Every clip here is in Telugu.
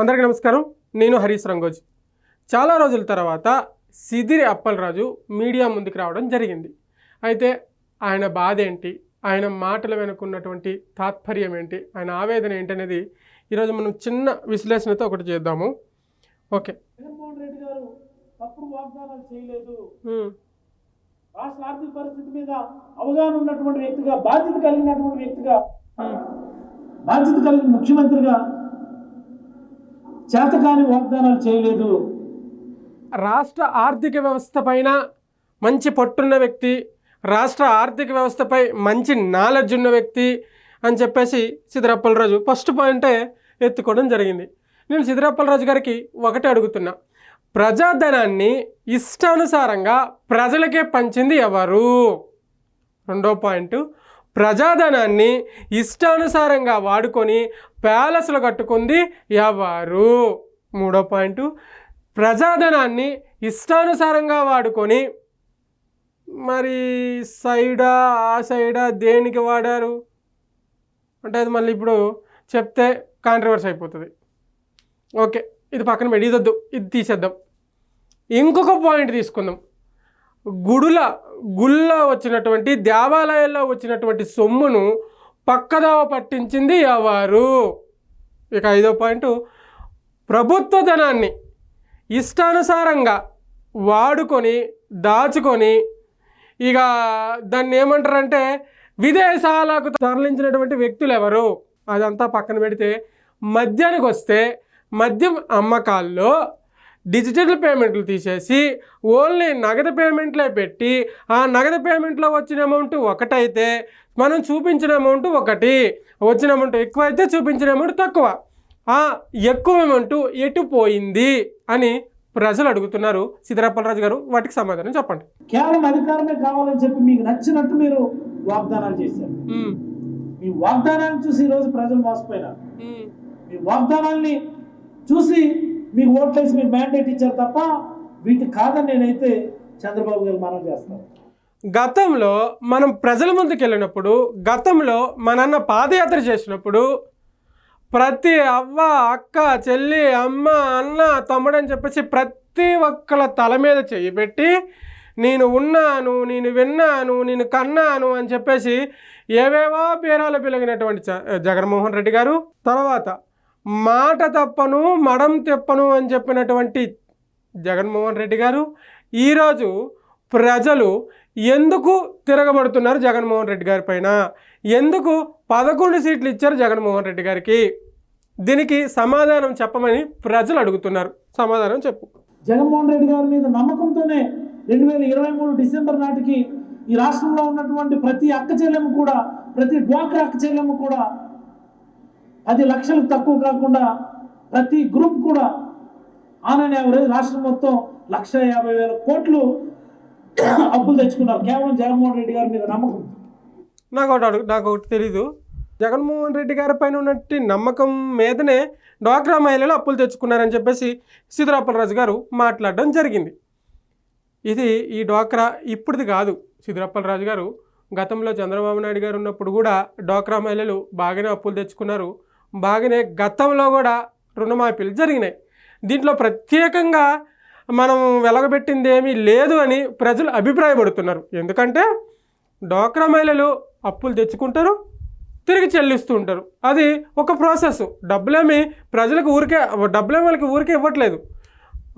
అందరికీ నమస్కారం. నేను హరీష్ రంగోజ్. చాలా రోజుల తర్వాత సిదిరి అప్పలరాజు మీడియా ముందుకు రావడం జరిగింది. అయితే ఆయన బాధ ఏంటి? ఆయన మాటల వెనుకున్నటువంటి తాత్పర్యం ఏంటి? ఆయన ఆవేదన ఏంటి అనేది ఈరోజు మనం చిన్న విశ్లేషణతో ఒకటి చేద్దాము. ఓకే. జగన్మోహన్ రెడ్డి గారు తప్పుడు వాగ్దానాలు చేయలేదు. రాష్ట్ర ఆర్థిక పరిస్థితి మీద అవగాహన ఉన్నటువంటి వ్యక్తిగా బాధ్యత కలిగినటువంటి వ్యక్తిగా బాధ్యత కలిగిన ముఖ్యమంత్రిగా చేతకాని వాగ్దానాలు చేయలేదు. రాష్ట్ర ఆర్థిక వ్యవస్థ పైన మంచి పట్టున్న వ్యక్తి రాష్ట్ర ఆర్థిక వ్యవస్థపై మంచి నాలెడ్జ్ ఉన్న వ్యక్తి అని చెప్పేసి సిద్ధరప్పలరాజు ఫస్ట్ పాయింటే ఎత్తుకోవడం జరిగింది. నేను సిద్ధరప్పలరాజు గారికి ఒకటే అడుగుతున్నా. ప్రజాధనాన్ని ఇష్టానుసారంగా ప్రజలకే పంచింది ఎవరు? రెండో పాయింట్ ప్రజాధనాన్ని ఇష్టానుసారంగా వాడుకొని ప్యాలెస్లు కట్టుకుంది ఎవరు? మూడో పాయింట్. ప్రజాధనాన్ని ఇష్టానుసారంగా వాడుకొని మరి సైడా ఆ సైడా దేనికి వాడారు? అంటే అది మళ్ళీ ఇప్పుడు చెప్తే కాంట్రవర్సీ అయిపోతుంది. ఓకే ఇది పక్కన పెట్టి ఇదొద్దు ఇది తీసేద్దాం. ఇంకొక పాయింట్ తీసుకుందాం. గుడుల గుళ్ళ వచ్చినటువంటి దేవాలయాల్లో వచ్చినటువంటి సొమ్మును పక్కదావ పట్టించింది ఎవరు? ఇక ఐదో పాయింట్ ప్రభుత్వ ధనాన్ని ఇష్టానుసారంగా వాడుకొని దాచుకొని ఇక దాన్ని ఏమంటారంటే విదేశాలకు తరలించినటువంటి వ్యక్తులు ఎవరు? అదంతా పక్కన పెడితే మద్యానికి వస్తే మద్యం అమ్మకాల్లో డిజిటల్ పేమెంట్లు తీసేసి ఓన్లీ నగదు పేమెంట్లే పెట్టి ఆ నగదు పేమెంట్లో వచ్చిన అమౌంట్ ఒకటైతే మనం చూపించిన అమౌంట్ ఒకటి వచ్చిన అమౌంట్ ఎక్కువ అయితే చూపించిన అమౌంట్ తక్కువ. ఆ ఎక్కువ అమౌంట్ ఎటు పోయింది అని ప్రజలు అడుగుతున్నారు. సిద్ధరాపలరాజు గారు వాటికి సమాధానం చెప్పండి. కేవలం అధికారమే కావాలని చెప్పి మీకు నచ్చినట్టు మీరు వాగ్దానాలు చేశారు. మీ వాగ్దానాన్ని చూసి ఈరోజు ప్రజలు మోసపోయినారు. మీ వాగ్దానాల్ని చూసి మీకు ఓట్లేసి మీకు మ్యాండేట్ ఇచ్చారు తప్ప వీటి కాదని నేనైతే చంద్రబాబు గారు మనం చేస్తాను గతంలో మనం ప్రజల ముందుకు వెళ్ళినప్పుడు గతంలో మనన్న పాదయాత్ర చేసినప్పుడు ప్రతి అవ్వ అక్క చెల్లి అమ్మ అన్న తమ్ముడు అని చెప్పేసి ప్రతి ఒక్కళ్ళ తల మీద చెయ్యి పెట్టి నేను ఉన్నాను నేను విన్నాను నేను కన్నాను అని చెప్పేసి ఏవేవో పేరాలు పిలిగినటువంటి జగన్మోహన్ రెడ్డి గారు తర్వాత మాట తప్పను మడం తెప్పను అని చెప్పినటువంటి జగన్మోహన్ రెడ్డి గారు ఈరోజు ప్రజలు ఎందుకు తిరగబడుతున్నారు జగన్మోహన్ రెడ్డి గారి పైన? ఎందుకు పదకొండు సీట్లు ఇచ్చారు జగన్మోహన్ రెడ్డి గారికి? దీనికి సమాధానం చెప్పమని ప్రజలు అడుగుతున్నారు. సమాధానం చెప్పు. జగన్మోహన్ రెడ్డి గారి మీద నమ్మకంతోనే రెండు వేల ఇరవై మూడు డిసెంబర్ నాటికి ఈ రాష్ట్రంలో ఉన్నటువంటి ప్రతి అక్క చెల్లెము కూడా ప్రతి డ్వాక్రా అక్క చెల్లెము కూడా పది లక్షలకు తక్కువ కాకుండా ప్రతి గ్రూప్ కూడా ఆన్ అండ్ యావరేజ్ రాష్ట్రం మొత్తం లక్ష యాభై వేల కోట్లు అప్పులు తెచ్చుకున్నారు. కేవలం జగన్మోహన్ రెడ్డి గారి మీద నమ్మకం. నాకు ఒకటి అడుగు నాకు ఒకటి తెలీదు. జగన్మోహన్ రెడ్డి గారి పైన ఉన్నట్టు నమ్మకం మీదనే డ్వాక్రా మహిళలు అప్పులు తెచ్చుకున్నారని చెప్పేసి సిద్ధరాపలరాజు గారు మాట్లాడడం జరిగింది. ఇది ఈ డ్వాక్రా ఇప్పుడుది కాదు. సిద్ధరాపలరాజు గారు గతంలో చంద్రబాబు నాయుడు గారు ఉన్నప్పుడు కూడా డ్వాక్రా మహిళలు బాగానే అప్పులు తెచ్చుకున్నారు. బాగానే గతంలో కూడా రుణమాఫీలు జరిగినాయి. దీంట్లో ప్రత్యేకంగా మనం వెలగబెట్టింది ఏమీ లేదు అని ప్రజలు అభిప్రాయపడుతున్నారు. ఎందుకంటే డ్వాక్రా మహిళలు అప్పులు తెచ్చుకుంటారు తిరిగి చెల్లిస్తూ ఉంటారు. అది ఒక ప్రాసెస్. డబ్బులేమి ప్రజలకు ఊరికే డబ్బులేమి వాళ్ళకి ఊరికే ఇవ్వట్లేదు.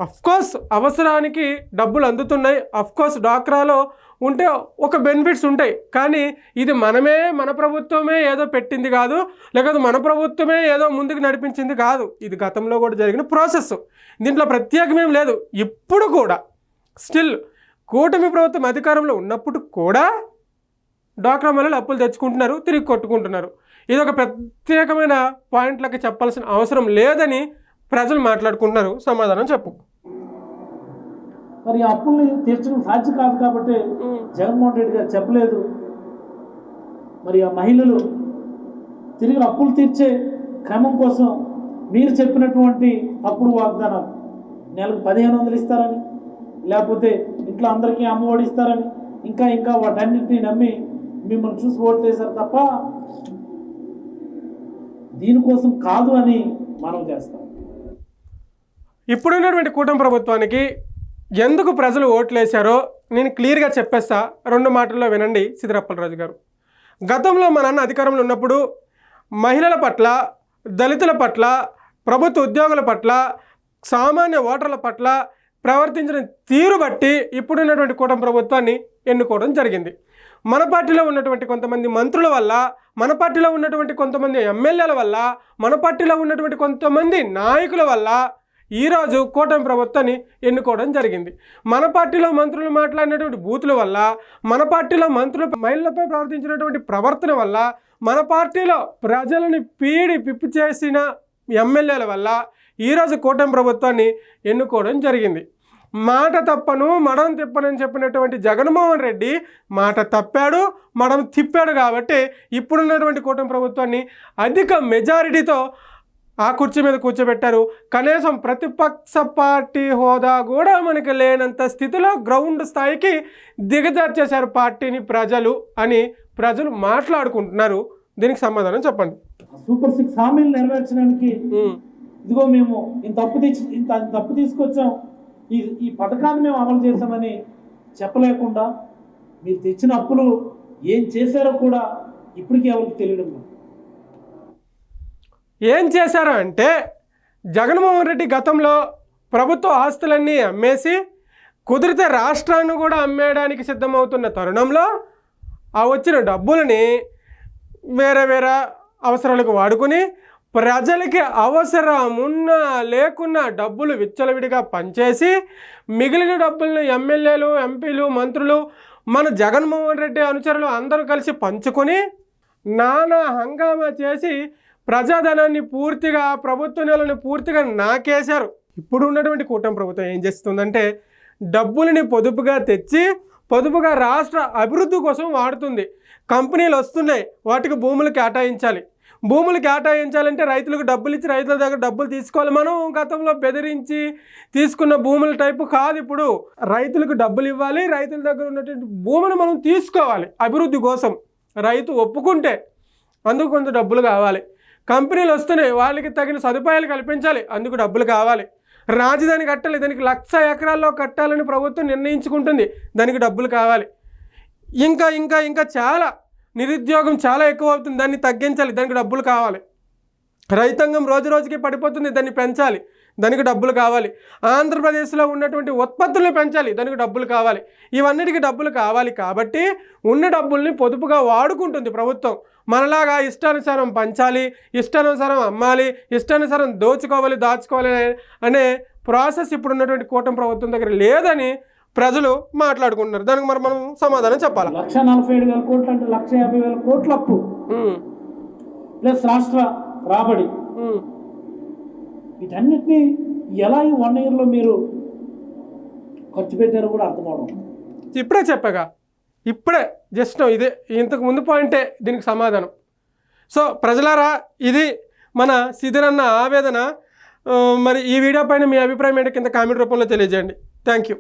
అఫ్కోర్స్ అవసరానికి డబ్బులు అందుతున్నాయి. అఫ్కోర్స్ డ్వాక్రాలో ఉంటే ఒక బెనిఫిట్స్ ఉంటాయి. కానీ ఇది మనమే మన ప్రభుత్వమే ఏదో పెట్టింది కాదు లేకపోతే మన ప్రభుత్వమే ఏదో ముందుకు నడిపించింది కాదు. ఇది గతంలో కూడా జరిగిన ప్రాసెస్ దీంట్లో ప్రత్యేకమేం లేదు. ఇప్పుడు కూడా స్టిల్ కూటమి ప్రభుత్వం అధికారంలో ఉన్నప్పుడు కూడా డ్వాక్రా మహిళలు అప్పులు తెచ్చుకుంటున్నారు తిరిగి కొట్టుకుంటున్నారు. ఇది ఒక ప్రత్యేకమైన పాయింట్లకి చెప్పాల్సిన అవసరం లేదని ప్రజలు మాట్లాడుకుంటున్నారు. సమాధానం చెప్పు. మరి ఆ అప్పుల్ని తీర్చడం సాధ్యం కాదు కాబట్టి జగన్మోహన్ రెడ్డి గారు చెప్పలేదు. మరి ఆ మహిళలు తిరిగి అప్పులు తీర్చే క్రమం కోసం మీరు చెప్పినటువంటి అప్పుడు వాగ్దానాలు నెలకు పదిహేను వందలు ఇస్తారని లేకపోతే ఇంట్లో అందరికీ అమ్మఒడి ఇస్తారని ఇంకా ఇంకా వాటన్నిటిని నమ్మి మిమ్మల్ని చూసి ఓట్లేశారు తప్ప దీనికోసం కాదు అని మనం చేస్తాం. ఇప్పుడున్నటువంటి కూటమి ప్రభుత్వానికి ఎందుకు ప్రజలు ఓట్లేశారో నేను క్లియర్గా చెప్పేస్తా. రెండు మాటల్లో వినండి సిద్ధరప్పలరాజు గారు. గతంలో మా నాన్న అధికారంలో ఉన్నప్పుడు మహిళల పట్ల దళితుల పట్ల ప్రభుత్వ ఉద్యోగుల పట్ల సామాన్య ఓటర్ల పట్ల ప్రవర్తించిన తీరు బట్టి ఇప్పుడున్నటువంటి కూటమి ప్రభుత్వాన్ని ఎన్నుకోవడం జరిగింది. మన పార్టీలో ఉన్నటువంటి కొంతమంది మంత్రుల వల్ల మన పార్టీలో ఉన్నటువంటి కొంతమంది ఎమ్మెల్యేల వల్ల మన పార్టీలో ఉన్నటువంటి కొంతమంది నాయకుల వల్ల ఈరోజు కూటమి ప్రభుత్వాన్ని ఎన్నుకోవడం జరిగింది. మన పార్టీలో మంత్రులు మాట్లాడినటువంటి బూతుల వల్ల మన పార్టీలో మంత్రులు మహిళలపై ప్రవర్తించినటువంటి ప్రవర్తన వల్ల మన పార్టీలో ప్రజలని పీడి పిప్పి చేసిన ఎమ్మెల్యేల వల్ల ఈరోజు కూటమి ప్రభుత్వాన్ని ఎన్నుకోవడం జరిగింది. మాట తప్పను మడం తిప్పనని చెప్పినటువంటి జగన్మోహన్ రెడ్డి మాట తప్పాడు మడం తిప్పాడు కాబట్టి ఇప్పుడున్నటువంటి కూటమి ప్రభుత్వాన్ని అధిక మెజారిటీతో ఆ కుర్చీ మీద కూర్చోబెట్టారు. కనీసం ప్రతిపక్ష పార్టీ హోదా కూడా మనకి లేనంత స్థితిలో గ్రౌండ్ స్థాయికి దిగజార్చేశారు పార్టీని ప్రజలు అని ప్రజలు మాట్లాడుకుంటున్నారు. దీనికి సమాధానం చెప్పండి. సూపర్ సిక్స్ హామీలు నెరవేర్చడానికి ఇదిగో మేము ఇంత తప్పు తెచ్చి ఇంత తప్పు తీసుకొచ్చాం. ఈ ఈ పథకాన్ని మేము అమలు చేసామని చెప్పలేకుండా మీరు తెచ్చిన అప్పులు ఏం చేశారో కూడా ఇప్పటికీ ఎవరికి తెలియడం లేదు. ఏం చేశారు అంటే జగన్మోహన్ రెడ్డి గతంలో ప్రభుత్వ ఆస్తులన్నీ అమ్మేసి కుదిరితే రాష్ట్రాన్ని కూడా అమ్మేయడానికి సిద్ధమవుతున్న తరుణంలో ఆ వచ్చిన డబ్బులని వేరే వేరే అవసరాలకు వాడుకుని ప్రజలకి అవసరం ఉన్నా లేకున్నా డబ్బులు విచ్చలవిడిగా పనిచేసి మిగిలిన డబ్బులను ఎమ్మెల్యేలు ఎంపీలు మంత్రులు మన జగన్మోహన్ రెడ్డి అనుచరులు అందరూ కలిసి పంచుకొని నానా హంగామా చేసి ప్రజాధనాన్ని పూర్తిగా ప్రభుత్వ నెలను పూర్తిగా నాకేశారు. ఇప్పుడు ఉన్నటువంటి కూటమి ప్రభుత్వం ఏం చేస్తుందంటే డబ్బులని పొదుపుగా తెచ్చి పొదుపుగా రాష్ట్ర అభివృద్ధి కోసం వాడుతుంది. కంపెనీలు వస్తున్నాయి వాటికి భూములు కేటాయించాలి. భూములు కేటాయించాలంటే రైతులకు డబ్బులు ఇచ్చి రైతుల దగ్గర డబ్బులు తీసుకోవాలి. మనం గతంలో బెదిరించి తీసుకున్న భూముల టైపు కాదు ఇప్పుడు. రైతులకు డబ్బులు ఇవ్వాలి రైతుల దగ్గర ఉన్నటువంటి భూములు మనం తీసుకోవాలి అభివృద్ధి కోసం. రైతు ఒప్పుకుంటే అందుకు కొంత డబ్బులు కావాలి. కంపెనీలు వస్తున్నాయి వాళ్ళకి తగిన సదుపాయాలు కల్పించాలి అందుకు డబ్బులు కావాలి. రాజధాని కట్టాలి దానికి లక్ష ఎకరాల్లో కట్టాలని ప్రభుత్వం నిర్ణయించుకుంటుంది దానికి డబ్బులు కావాలి. ఇంకా ఇంకా ఇంకా చాలా నిరుద్యోగం చాలా ఎక్కువ అవుతుంది దాన్ని తగ్గించాలి దానికి డబ్బులు కావాలి. రైతాంగం రోజు రోజుకి పడిపోతుంది దాన్ని పెంచాలి. దానికి డబ్బులు కావాలి. ఆంధ్రప్రదేశ్లో ఉన్నటువంటి ఉత్పత్తులను పెంచాలి దానికి డబ్బులు కావాలి. ఇవన్నిటికి డబ్బులు కావాలి కాబట్టి ఉన్న డబ్బుల్ని పొదుపుగా వాడుకుంటుంది ప్రభుత్వం. మనలాగా ఇష్టానుసారం పంచాలి ఇష్టానుసారం అమ్మాలి ఇష్టానుసారం దోచుకోవాలి దాచుకోవాలి అనే- ప్రాసెస్ ఇప్పుడు ఉన్నటువంటి కూటమి ప్రభుత్వం దగ్గర లేదని ప్రజలు మాట్లాడుకుంటున్నారు. దానికి మరి మనం సమాధానం చెప్పాలి? లక్ష నలభై ఏడు వేల కోట్లు అంటే లక్ష యాభై వేల కోట్ల అప్పు ఉమ్, ప్లస్ రాష్ట్ర రాబడి. వీటన్నిటినీ ఎలా ఈ వన్ ఇయర్లో మీరు ఖర్చు పెట్టారో కూడా అర్థం అవడం. ఇప్పుడే చెప్పాగా ఇప్పుడే జస్ట్ ఇదే ఇంతకు ముందు పాయింటే దీనికి సమాధానం. సో ప్రజలారా ఇది మన సిదిరన్న ఆవేదన. మరి ఈ వీడియో పైన మీ అభిప్రాయం ఏంటో కింద కామెంట్ రూపంలో తెలియజేయండి. Thank you